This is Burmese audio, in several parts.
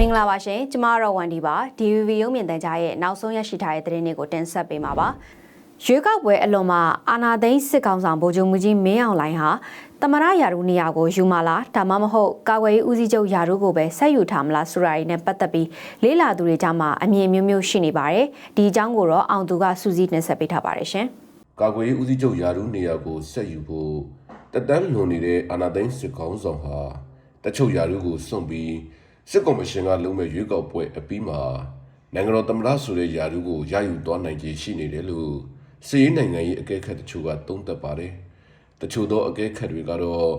မင်္ဂလာပါရှင်ကျမကတော့ဝန်ဒီပါ DVB ရုံမြင့်တန်ကြားရဲ့နောက်ဆုံးရရှိထားတဲ့သတင်းတွေကိုတင်ဆက်ပေးမှာပါရွေးကောက်ပွဲအလွန်မှာအာနာသိန်းစစ်ကောင်ဆောင်ဗိုလ်ချုပ်မှုကြီးမင်းအောင်လှိုင်ဟာတမရယာရုနေရာကိုယူမလားဒါမှမဟုတ်ကာကွယ်ရေးဦးစီးချုပ်ယာရုကိုပဲဆက်ယူထားမလားဆိုတာတွေနဲ့ပတ်သက်ပြီးလေးလာသူတွေကြားမှာအမြင်မျိုးမျိုးရှိနေပါတယ်ဒီအကြောင်းကိုတော့အောင်သူကစူးစီးတင်ဆက်ပေးထားပါတယ်ရှင်ကာကွယ်ရေးဦးစီးချုပ်ယာရုနေရာကိုဆက်ယူဖို့တက်တန်းလွန်နေတဲ့အာနာသိန်းစစ်ကောင်းဆောင်ဟာတချုပ်ယာရုကိုစွန့်ပြီး စစ်ကော်မရှင်ကလုံးမဲ့ရွေးကောက်ပွဲအပြီးမှာနိုင်ငံတော်သမ္မတဆိုတဲ့ယာရုကိုရယူသွားနိုင်ခြေရှိနေတယ်လို့စီးရေးနိုင်ငံရေးအကဲခတ်တချို့ကသုံးသပ်ပါတယ်။တချို့သောအကဲခတ်တွေကတော့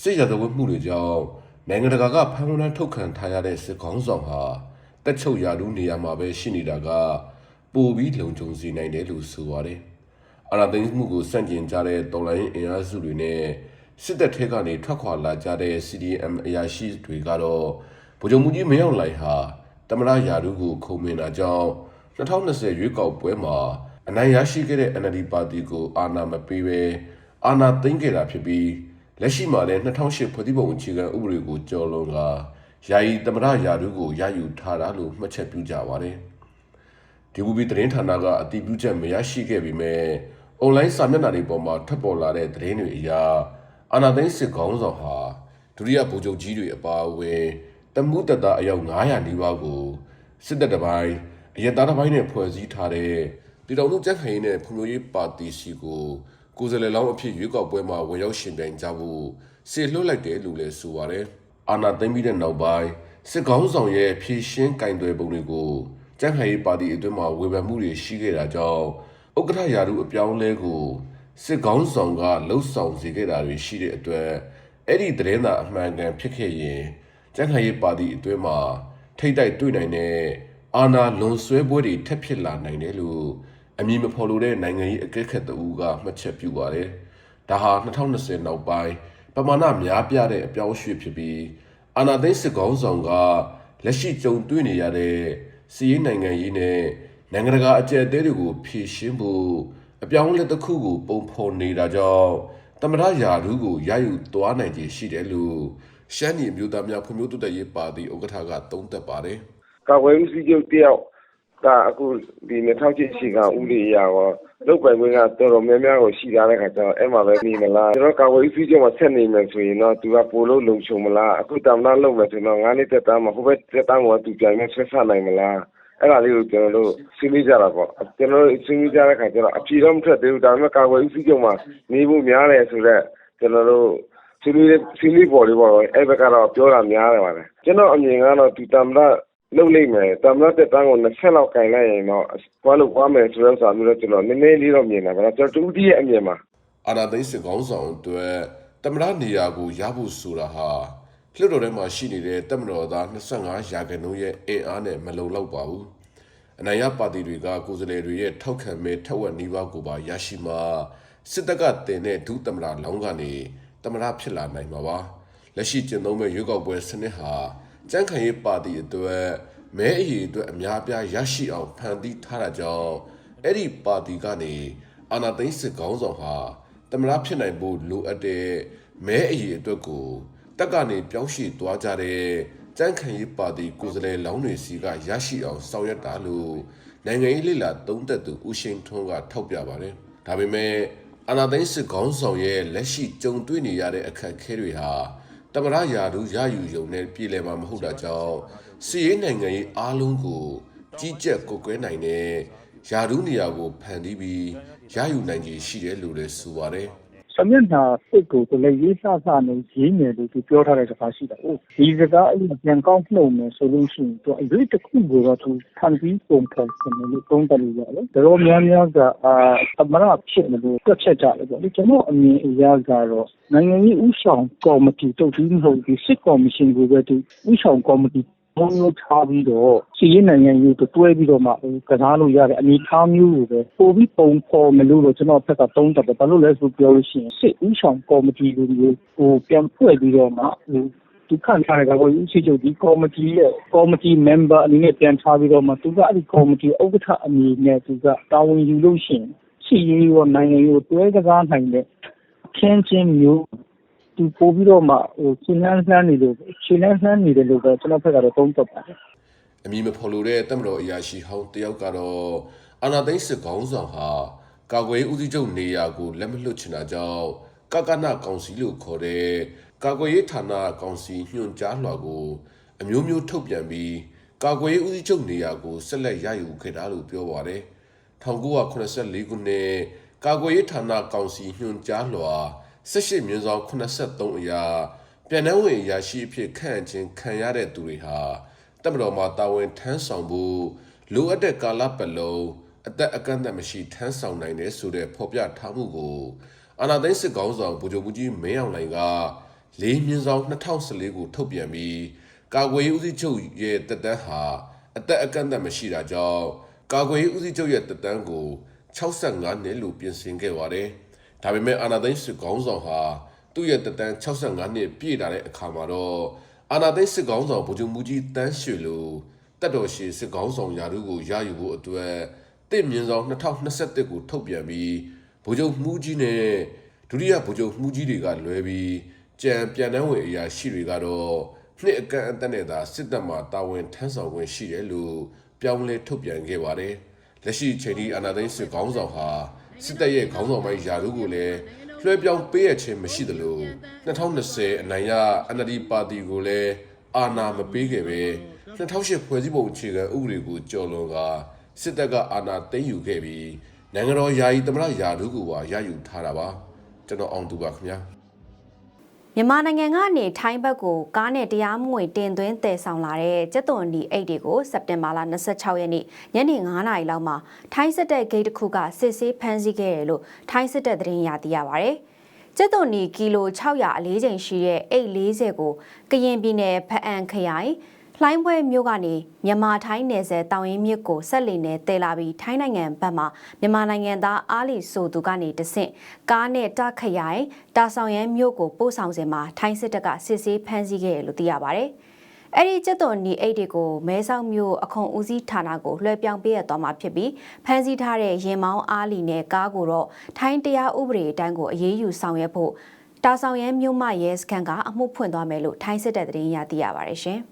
စစ်ရာဇဝတ်မှုတွေကြောင့်နိုင်ငံတကာကဖမ်းဝရမ်းထုတ်ခံထားရတဲ့စစ်ကောင်းဆောင်ဟာတက်ချုပ်ယာရုနေရာမှာပဲရှိနေတာကပိုပြီးလုံခြုံစေနိုင်တယ်လို့ဆိုပါတယ်။အာဏာသိမ်းမှုကိုစန့်ကျင်ကြတဲ့တော်လိုင်းအင်အားစုတွေနဲ့စစ်တပ်ထဲကနေထွက်ခွာလာကြတဲ့ CDM အရာရှိတွေကတော့ ဗိုလ်ချုပ်မှုကြီးမင်းအောင်လှိုင်ဟာတမရယာရုကိုခုံမင်တာကြောင့်2020ရွေးကောက်ပွဲမှာအနိုင်ရရှိခဲ့တဲ့ NLD ပါတီကိုအာဏာမပေးဘဲအာဏာသိမ်းခဲ့တာဖြစ်ပြီးလက်ရှိမှာလည်း2008ဖွဲ့စည်းပုံအခြေခံဥပဒေကိုကျော်လွန်ကယာယီတမရယာရုကိုရယူထားတာလို့မှတ်ချက်ပြုကြပါတယ်။ဒီဘူဘီသတင်းဌာနကအတည်ပြုချက်မရရှိခဲ့ပေမဲ့အွန်လိုင်းစာမျက်နှာတွေပေါ်မှာထပ်ပေါ်လာတဲ့သတင်းတွေအရအာနာသိန်းစစ်ကောင်းဆောင်ဟာဒုတိယဗိုလ်ချုပ်ကြီးတွေအပါအဝင် တမှုတတအယောက်900နီးပါးကိုစစ်တပ်တစ်ပိုင်းအရက်သားတစ်ပိုင်းနဲ့ဖွဲ့စည်းထားတဲ့ပြည်တော်စုကြက်ခိုင်ရေးနဲ့ဖွံ့ဖြိုးရေးပါတီစီကိုကိုယ်စားလှယ်လောင်းအဖြစ်ရွေးကောက်ပွဲမှာဝင်ရောက်ရှင်ပြိုင်ကြဖို့စေလွှတ်လိုက်တယ်လို့လည်းဆိုပါတယ်အာနာသိမ့်ပြီးတဲ့နောက်ပိုင်းစစ်ကောင်းဆောင်ရဲ့ဖြည့်ရှင်းကင်တွယ်ပုံတွေကိုကြက်ခိုင်ရေးပါတီအတွင်းမှာဝေဖန်မှုတွေရှိခဲ့တာကြောင့်ဥက္ကဋ္ဌယာရုအပြောင်းလဲကိုစစ်ကောင်းဆောင်ကလှုပ်ဆောင်စေခဲ့တာတွေရှိတဲ့အတွက်အဲ့ဒီသတင်းသာအမှန်ကန်ဖြစ်ခဲ့ရင် ကြက်ခိုင်ရေးပါတီအတွင်းမှာထိတ်တိုက်တွေ့နိုင်တဲ့အာဏာလွန်ဆွဲပွဲတွေထပ်ဖြစ်လာနိုင်တယ်လို့အမည်မဖော်လိုတဲ့နိုင်ငံရေးအကဲခတ်တူကမှတ်ချက်ပြုပါတယ်။ဒါဟာ2020နောက်ပိုင်းပမာဏများပြားတဲ့အပြောင်းအရွှေ့ဖြစ်ပြီးအာဏာသိမ်းစစ်ကောင်းဆောင်ကလက်ရှိကြုံတွေ့နေရတဲ့စီးရေးနိုင်ငံရေးနဲ့နိုင်ငံတကာအကြက်အသေးတွေကိုဖြည့်ရှင်းဖို့အပြောင်းအလဲတစ်ခုကိုပုံဖော်နေတာကြောင့်တမရယာရုကိုရယူသွားနိုင်ခြေရှိတယ်လို့ ရှမ်းပြည်အမျိုးသားများဖွံ့ဖြိုးတိုးတက်ရေးပါတီဥက္ကဋ္ဌကသုံးသပ်ပါတယ်ကာကွယ်ဦးစီးချုပ်တယောက်ကအခုဒီ2008ရှိကဥပဒေအရရောလုတ်ပိုင်ခွင့်ကတော်တော်များများကိုရှိထားတဲ့ခါကျတော့အဲ့မှာပဲနေမလားကျွန်တော်ကာကွယ်ဦးစီးချုပ်မှာဆက်နေမယ်ဆိုရင်တော့သူကပိုလို့လုံခြုံမလားအခုတမနာလုံမယ်ဆိုတော့ငါးနှစ်သက်တမ်းမှာဟိုဘက်သက်တမ်းကသူပြန်မဲ့ဆက်ဆက်နိုင်မလားအဲ့ဒါလေးကိုကျွန်တော်တို့ဆွေးနွေးကြတာပေါ့ကျွန်တော်တို့ဆွေးနွေးကြတဲ့ခါကျတော့အဖြေတော့မထွက်သေးဘူးဒါပေမဲ့ကာကွယ်ဦးစီးချုပ်မှာနေဖို့များတယ်ဆိုတော့ကျွန်တော်တို့ ဆွေးနွေးဆွေးနွေးပေါ်လေးပေါ့အဲ့ဘက်ကတော့ပြောတာများတယ်ပါတယ်ကျွန်တော်အမြင်ကတော့သူတမနာလုပ်လိုက်မယ်တမတ်တက်တန်းကို20လောက်ကင်လိုက်ရင်တော့ကွာလို့ကွာမယ်ဆိုတော့ဆိုမျိုးတော့ကျွန်တော်နည်းနည်းလေးတော့မြင်တာဗျာကျွန်တော်တူတီးရဲ့အမြင်မှာအာဏာသိမ်းစစ်ကောင်းဆောင်အတွက်တမရနေရာကိုရဖို့ဆိုတာဟာလွှတ်တော်ထဲမှာရှိနေတဲ့တမတော်သား25ရာခိုင်နှုန်းရဲ့အင်အားနဲ့မလုံလောက်ပါဘူးအနိုင်ရပါတီတွေကကိုယ်စားလှယ်တွေရဲ့ထောက်ခံမဲထက်ဝက်နီးပါးကိုပါရရှိမှစစ်တပ်ကတင်တဲ့ဒုတမရလောင်းကနေ တမရဖြစ်လာနိုင်မှာပါလက်ရှိကျင့်သုံးမဲ့ရွေးကောက်ပွဲစနစ်ဟာကြန့်ခိုင်ရေးပါတီအတွက်မဲအရေးအတွက်အများပြားရရှိအောင်ဖန်တီးထားတာကြောင့်အဲ့ဒီပါတီကနေအာဏာသိမ်းစစ်ကောင်းဆောင်ဟာတမရဖြစ်နိုင်ဖို့လိုအပ်တဲ့မဲအရေးအတွက်ကိုတက်ကနေပြောင်းရွှေ့သွားကြတဲ့ကြန့်ခိုင်ရေးပါတီကိုယ်စားလှယ်လောင်းတွေစီကရရှိအောင်ဆောင်ရွက်တာလို့နိုင်ငံရေးလှိလာသုံးသက်သူဦးရှိန်ထွန်းကထောက်ပြပါတယ်။ဒါပေမဲ့ အာနာသိန်းစစ်ကောင်းဆောင်ရဲ့လက်ရှိကြုံတွေ့နေရတဲ့အခက်အခဲတွေဟာတမရယာတို့ရယူယုံနဲ့ပြည်လည်မှာမဟုတ်တာကြောင့်စီးရေးနိုင်ငံရေးအားလုံးကိုကြီးကြပ်ကိုကွဲနိုင်တဲ့ယာဒူးနေရာကိုဖန်တီးပြီးရယူနိုင်ကြီးရှိတယ်လို့လည်းဆိုပါတယ် စမျက်နှာစစ်ကိုတလည်းရေးဆဆနဲ့ရေးမယ်လို့သူပြောထားတဲ့စကားရှိတာ။ဟုတ်ဒီစကားအဲ့လိုပြန်ကောင်းနှုတ်မယ်ဆိုလို့ရှိရင်သူအရေးတစ်ခုကိုတော့သူခံပြီးပုံဖော်တယ်လို့သုံးတယ်လို့ရတယ်။ဒါတော့များများကအာသမရဖြစ်မလို့တွက်ချက်ကြတယ်ပေါ့လေကျွန်တော်အမြင်အရကတော့နိုင်ငံရေးဥဆောင်ကော်မတီတုတ်ပြီးမဟုတ်ဒီစစ်ကော်မရှင်ကိုပဲသူဥဆောင်ကော်မတီ ဘုံမျိုးထားပြီးတော့စီရင်နိုင်ငံရေးကိုတွဲပြီးတော့မှကစားလို့ရတဲ့အနေအထားမျိုးကိုပဲပို့ပြီးပုံဖော်မလို့တော့ကျွန်တော်ဘက်ကသုံးတယ်ဘာလို့လဲဆိုပြောလို့ရှိရင်စစ်ဥဆောင်ကော်မတီလိုမျိုးဟိုပြန်ဖွဲ့ပြီးတော့မှဟိုသူခံထားတဲ့ကောဦးစီချုပ်ဒီကော်မတီရဲ့ကော်မတီ member အနေနဲ့ပြန်ထားပြီးတော့မှသူကအဲ့ဒီကော်မတီဥက္ကဋ္ဌအနေနဲ့သူကတာဝန်ယူလို့ရှိရင်စီရေးရောနိုင်ငံရေးကိုတွဲကစားနိုင်တဲ့အခင်းချင်းမျိုး သူပို့ပြီးတော့မှဟိုရှင်းလန်းလှမ်းနေလို့ရှင်းလန်းလှမ်းနေတယ်လို့ပဲကျွန်တော်ဖက်ကတော့သုံးသပ်ပါတယ်အမည်မဖော်လိုတဲ့တမတော်အရာရှိဟောင်းတယောက်ကတော့အာနာသိန်းစစ်ကောင်းဆောင်ဟာကာကွယ်ရေးဦးစီးချုပ်နေရာကိုလက်မလွတ်ချင်တာကြောင့်ကကနကောင်စီလို့ခေါ်တဲ့ကာကွယ်ရေးဌာနကောင်စီညွှန်ကြားလွှာကိုအမျိုးမျိုးထုတ်ပြန်ပြီးကာကွယ်ရေးဦးစီးချုပ်နေရာကိုဆက်လက်ရယူခဲ့တာလို့ပြောပါတယ်1984ခုနှစ်ကာကွယ်ရေးဌာနကောင်စီညွှန်ကြားလွှာ 18မြင်းဆောင်83အရာပြန်နှံဝင်ရရှိအဖြစ်ခန့်အပ်ခြင်းခံရတဲ့သူတွေဟာတပ်မတော်မှာတာဝန်ထမ်းဆောင်ဖို့လိုအပ်တဲ့ကာလပတ်လုံးအသက်အကန့်အသတ်မရှိထမ်းဆောင်နိုင်တယ်ဆိုတဲ့ဖော်ပြထားမှုကိုအာဏာသိမ်းစစ်ကောင်းဆောင်ဗိုလ်ချုပ်မှုကြီးမင်းအောင်လှိုင်ကလေးမြင်းဆောင်2014ကိုထုတ်ပြန်ပြီးကာကွယ်ရေးဦးစီးချုပ်ရဲ့တပ်တန်းဟာအသက်အကန့်အသတ်မရှိတာကြောင့်ကာကွယ်ရေးဦးစီးချုပ်ရဲ့တပ်တန်းကို65နှစ်လို့ပြင်ဆင်ခဲ့ပါတယ်။ ဒါပေမဲ့အာဏာသိမ်းစစ်ကောင်းဆောင်ဟာသူ့ရဲ့တပ်တန်း65နှစ်ပြည့်လာတဲ့အခါမှာတော့အာနာသိန်းစစ်ကောင်းဆောင်ဗိုလ်ချုပ်မူကြီးတန်းရွှေလိုတက်တော်ရှိစစ်ကောင်းဆောင်ယာရုကိုရယူဖို့အတွက်တင့်မြင့်ဆောင်2021ကိုထုတ်ပြန်ပြီးဗိုလ်ချုပ်မူကြီးနဲ့ဒုတိယဗိုလ်ချုပ်မူကြီးတွေကလွဲပြီးကြံပြန်နှံဝင်အရာရှိတွေကတော့နှစ်အကန့်အသတ်နဲ့သာစစ်တပ်မှတာဝန်ထမ်းဆောင်ခွင့်ရှိတယ်လို့ပြောင်းလဲထုတ်ပြန်ခဲ့ပါတယ်လက်ရှိချိန်ဒီအာနာသိန်းစစ်ကောင်းဆောင်ဟာ စစ်တပ်ရဲ့ခေါင်းဆောင်ပိုင်းယာရုကိုလည်းလွှဲပြောင်းပေးရခြင်းမရှိသလို2020အနိုင်ရ NLD ပါတီကိုလည်းအာဏာမပေးခဲ့ပဲ2008ဖွဲ့စည်းပုံအခြေခံဥပဒေကိုကျော်လွန်ကစစ်တပ်ကအာဏာသိမ်းယူခဲ့ပြီးနိုင်ငံတော်ယာယီသမ္မတယာတို့ကိုပါရယူထားတာပါကျွန်တော်အောင်သူပါခင်ဗျာ မြန်မာနိုင်ငံကနေထိုင်းဘက်ကိုကားနဲ့တရားမဝင်တင်သွင်းတည်ဆောင်လာတဲ့ကျက်သွန်ဒီအိတ်တွေကိုစက်တင်ဘာလ26ရက်နေ့ညနေ9:00နာရီလောက်မှာထိုင်းစစ်တပ်ဂိတ်တစ်ခုကစစ်ဆေးဖမ်းဆီးခဲ့တယ်လို့ထိုင်းစစ်တပ်သတင်းရသိရပါဗျ။ကျက်သွန်ဒီကီလို600အလေးချိန်ရှိတဲ့အိတ်40ကိုကရင်ပြည်နယ်ဖအံခရိုင် လှိုင်းပွဲမြို့ကနေမြန်မာထိုင်းနယ်စပ်တောင်ရင်မြစ်ကိုဆက်လက်နဲ့တဲလာပြီးထိုင်းနိုင်ငံဘက်မှမြန်မာနိုင်ငံသားအားလီဆိုသူကနေတဆင့်ကားနဲ့တခရိုင်တာဆောင်ရန်မြို့ကိုပို့ဆောင်စဉ်မှာထိုင်းစစ်တပ်ကစစ်ဆေးဖမ်းဆီးခဲ့တယ်လို့သိရပါဗျ။အဲ့ဒီကျက်သွန်နီအိတ်တွေကိုမဲဆောက်မြို့အခွန်ဦးစီးဌာနကိုလွှဲပြောင်းပေးရသွားမှာဖြစ်ပြီးဖမ်းဆီးထားတဲ့ရင်မောင်းအားလီနဲ့ကားကိုတော့ထိုင်းတရားဥပဒေအတိုင်းကိုအရေးယူဆောင်ရွက်ဖို့တာဆောင်ရန်မြို့မရဲစခန်းကအမှုဖွင့်သွားမယ်လို့ထိုင်းစစ်တပ်သတင်းရသိရပါတယ်ရှင်။